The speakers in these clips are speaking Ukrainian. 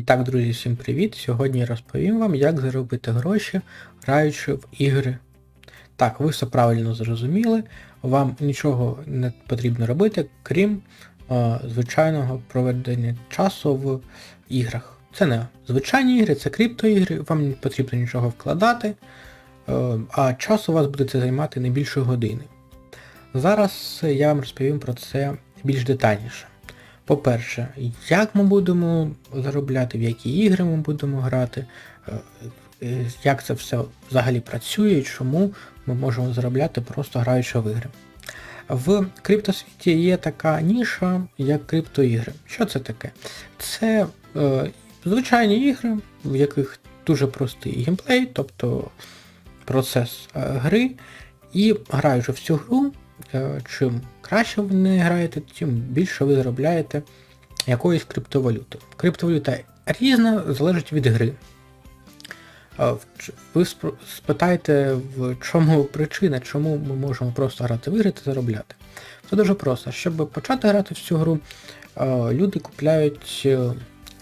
І так, друзі, всім привіт! Сьогодні розповім вам, як заробити гроші, граючи в ігри. Так, ви все правильно зрозуміли, вам нічого не потрібно робити, крім е, звичайного проведення часу в іграх. Це не звичайні ігри, це криптоігри, вам не потрібно нічого вкладати, е, а час у вас буде це займати не більше години. Зараз я вам розповім про це більш детальніше. По-перше, як ми будемо заробляти, в які ігри ми будемо грати, е, е, як це все взагалі працює і чому ми можемо заробляти просто граючи в ігри. В криптосвіті є така ніша, як криптоігри. Що це таке? Це е, звичайні ігри, в яких дуже простий геймплей, тобто процес е, гри, і граючи в цю гру, е, чим краще ви не граєте, тим більше ви заробляєте якоїсь криптовалюти. Криптовалюта різна, залежить від гри. Ви спитаєте, в чому причина, чому ми можемо просто грати в ігри та заробляти. Це дуже просто. Щоб почати грати в цю гру, е, люди купляють е,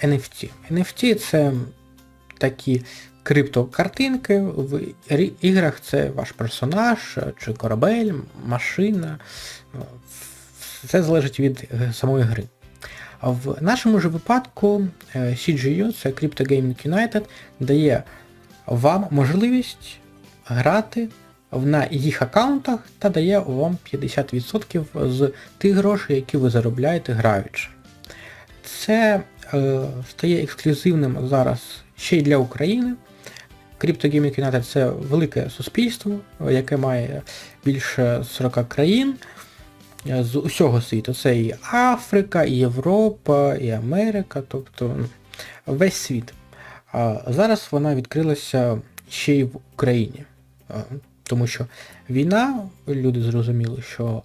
NFT. NFT це такі криптокартинки, в іграх це ваш персонаж, чи корабель, машина. Це залежить від е, самої гри. В нашому ж випадку е, CGU, це Crypto Gaming United, дає вам можливість грати на їх аккаунтах та дає вам 50% з тих грошей, які ви заробляєте граючи. Це е, стає ексклюзивним зараз ще й для України. United це велике суспільство, яке має більше 40 країн з усього світу. Це і Африка, і Європа, і Америка, тобто ну, весь світ. А зараз вона відкрилася ще й в Україні. Тому що війна, люди зрозуміли, що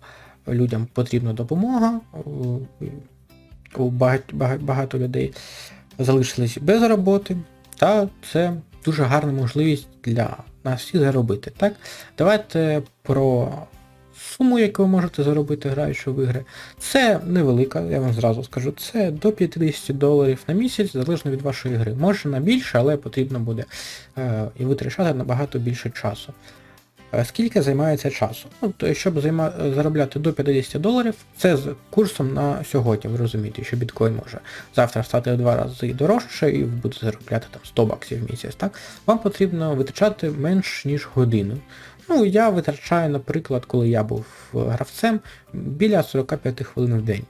людям потрібна допомога. багато людей залишились без роботи, та це дуже гарна можливість для нас всіх заробити. Так? Давайте про суму, яку ви можете заробити, граючи в ігри. Це невелика, я вам зразу скажу, це до 50 доларів на місяць, залежно від вашої гри. Може на більше, але потрібно буде е, і витрачати набагато більше часу. Е, Скільки займається часу? Ну, то, щоб займа... заробляти до 50 доларів, це з курсом на сьогодні, ви розумієте, що біткоін може завтра стати в два рази дорожче і ви будете заробляти там 100 баксів в місяць. Так? Вам потрібно витрачати менш ніж годину. Ну, я витрачаю, наприклад, коли я був е, гравцем, біля 45 хвилин в день.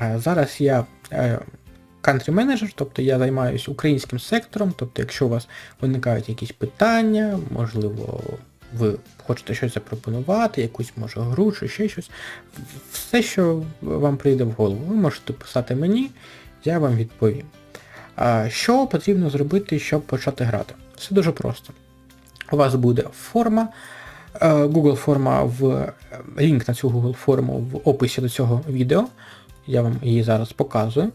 Е, Зараз я country менеджер, тобто я займаюся українським сектором, тобто якщо у вас виникають якісь питання, можливо, ви хочете щось запропонувати, якусь може гру чи ще щось, все, що вам прийде в голову, ви можете писати мені, я вам відповім. Що потрібно зробити, щоб почати грати? Все дуже просто. У вас буде форма, е, Google форма в лінк на цю Google форму в описі до цього відео. Я вам її зараз показую.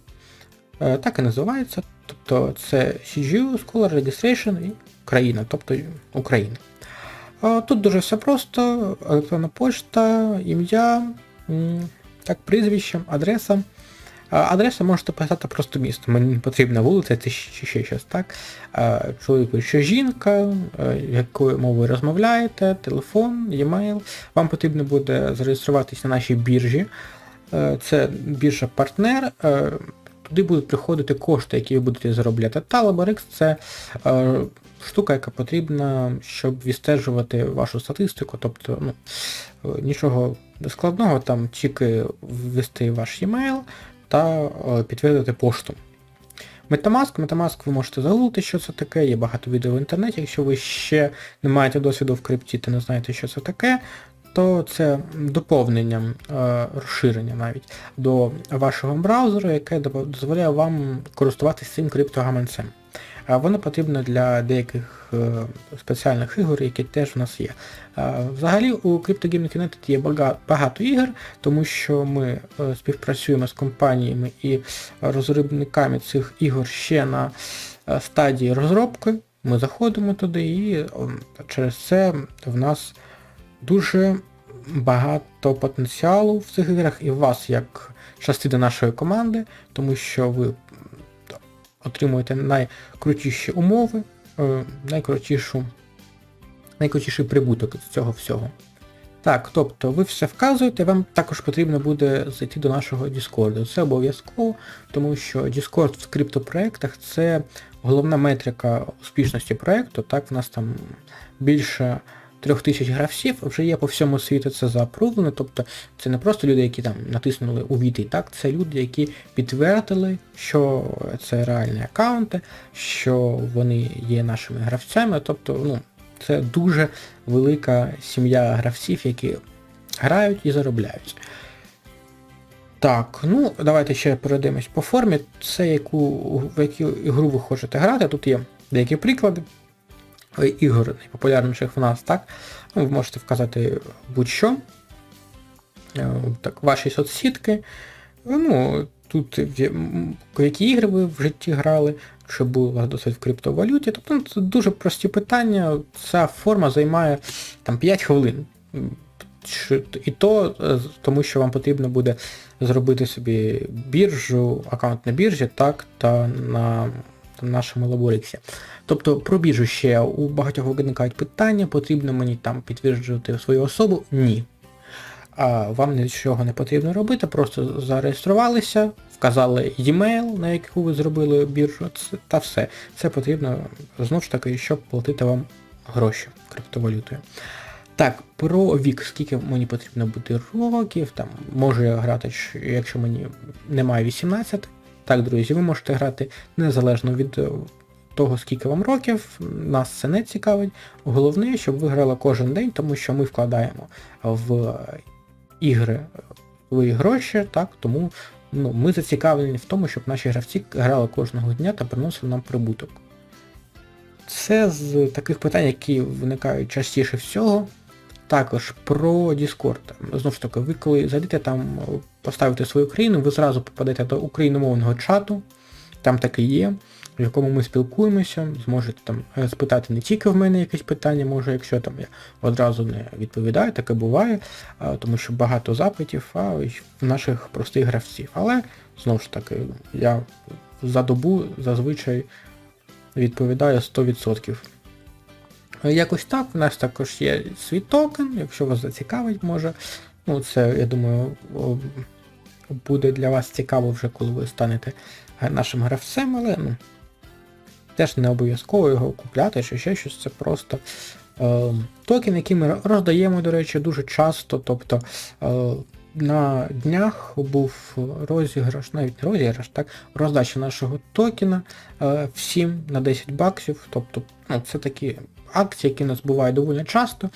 Е, Так і називається. Тобто це CGU, Scholar Registration і країна, тобто Україна. Е, Тут дуже все просто, електронна почта, ім'я, так, прізвище, адреса. Адреса можете писати просто місто. Мені потрібна вулиця чи ще щось, так? Е, Чоловік чи жінка, е, якою мовою розмовляєте, телефон, e-mail. Вам потрібно буде зареєструватися на нашій біржі. Е, Це біржа партнер. Туди будуть приходити кошти, які ви будете заробляти. Та LaborX це е, штука, яка потрібна, щоб відстежувати вашу статистику. Тобто, ну, е, нічого складного, там тільки ввести ваш e-mail та е, підтвердити пошту. Metamask, Metamask ви можете загуглити, що це таке, є багато відео в інтернеті. Якщо ви ще не маєте досвіду в крипті та не знаєте, що це таке, то це доповнення, е, розширення навіть до вашого браузеру, яке дозволяє вам користуватися цим криптогаманцем. Воно потрібно для деяких е, спеціальних ігор, які теж у нас є. Е, Взагалі у Crypto Gaming United є багато ігор, тому що ми е, співпрацюємо з компаніями і розробниками цих ігор ще на е, стадії розробки. Ми заходимо туди і е, через це в нас дуже багато потенціалу в цих іграх і в вас як частина нашої команди, тому що ви отримуєте найкрутіші умови, е, найкрутішу, найкрутіший прибуток з цього всього. Так, тобто ви все вказуєте, вам також потрібно буде зайти до нашого Discord. Це обов'язково, тому що Discord в криптопроектах це головна метрика успішності проекту. Так, в нас там більше трьох тисяч гравців, вже є по всьому світу це заапрувлено, тобто це не просто люди, які там натиснули увійти, так, це люди, які підтвердили, що це реальні аккаунти, що вони є нашими гравцями, тобто, ну, це дуже велика сім'я гравців, які грають і заробляють. Так, ну давайте ще пройдемось по формі. Це яку, в яку ігру ви хочете грати. Тут є деякі приклади ігор найпопулярніших в нас, так? Ну, Ви можете вказати будь-що. Е, Так, ваші соцсітки. Ну, тут які ігри ви в житті грали, у вас досвід в криптовалюті. Тобто ну, це дуже прості питання. Ця форма займає там 5 хвилин. І то е, тому, що вам потрібно буде зробити собі біржу, аккаунт на біржі, так, та на нашому лабориксі. Тобто про біржу ще у багатьох виникають питання, потрібно мені там підтверджувати свою особу? Ні. А вам нічого не потрібно робити, просто зареєструвалися, вказали e-mail, на яку ви зробили біржу, та все. Це потрібно знову ж таки, щоб платити вам гроші криптовалютою. Так, про вік, скільки мені потрібно бути років, там можу я грати, якщо мені немає 18. Так, друзі, ви можете грати незалежно від е, того, скільки вам років, нас це не цікавить. Головне, щоб ви грали кожен день, тому що ми вкладаємо в ігри свої гроші, так, тому ну, ми зацікавлені в тому, щоб наші гравці грали кожного дня та приносили нам прибуток. Це з таких питань, які виникають частіше всього. Також про Discord. Знову ж таки, ви коли зайдете там, поставите свою країну, ви зразу попадете до україномовного чату, там таке є, в якому ми спілкуємося, зможете там е, спитати не тільки в мене якесь питання, може, якщо там я одразу не відповідаю, таке буває, тому що багато запитів а, в наших простих гравців. Але, знову ж таки, я за добу зазвичай відповідаю 100%. Якось так, у нас також є свій токен, якщо вас зацікавить, може. Ну, це, я думаю, буде для вас цікаво вже, коли ви станете нашим гравцем, але ну, теж не обов'язково його купляти чи ще щось, це просто е, токен, який ми роздаємо, до речі, дуже часто. Тобто е, на днях був розіграш, навіть не розіграш, так, роздача нашого токена е, всім на 10 баксів. Тобто, ну, це такі акції, які у нас бувають доволі часто.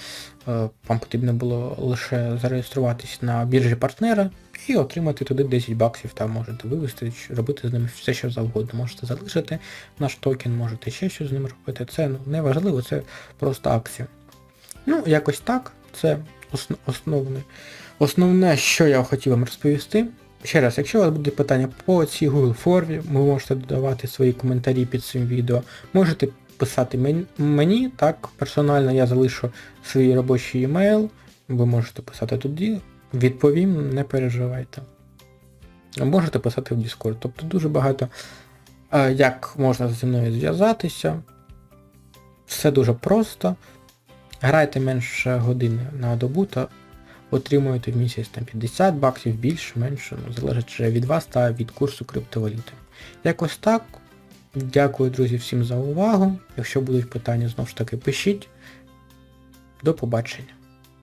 Е, Вам потрібно було лише зареєструватись на біржі партнера і отримати туди 10 баксів, там можете вивести, робити з ними все, що завгодно. Можете залишити наш токен, можете ще щось з ним робити. Це ну, не важливо, це просто акція. Ну, якось так. Це основне, основне, що я хотів вам розповісти. Ще раз, якщо у вас буде питання по цій Google формі, ви можете додавати свої коментарі під цим відео. Можете писати мені, так, персонально я залишу свій робочий емейл, ви можете писати туди, відповім, не переживайте. Можете писати в Discord. Тобто дуже багато е, як можна зі мною зв'язатися. Все дуже просто. Грайте менше години на добу та отримуєте в місяць там 50 баксів, більше, менше, ну, залежить вже від вас та від курсу криптовалюти. Якось так. Дякую, друзі, всім за увагу. Якщо будуть питання, знову ж таки, пишіть. До побачення.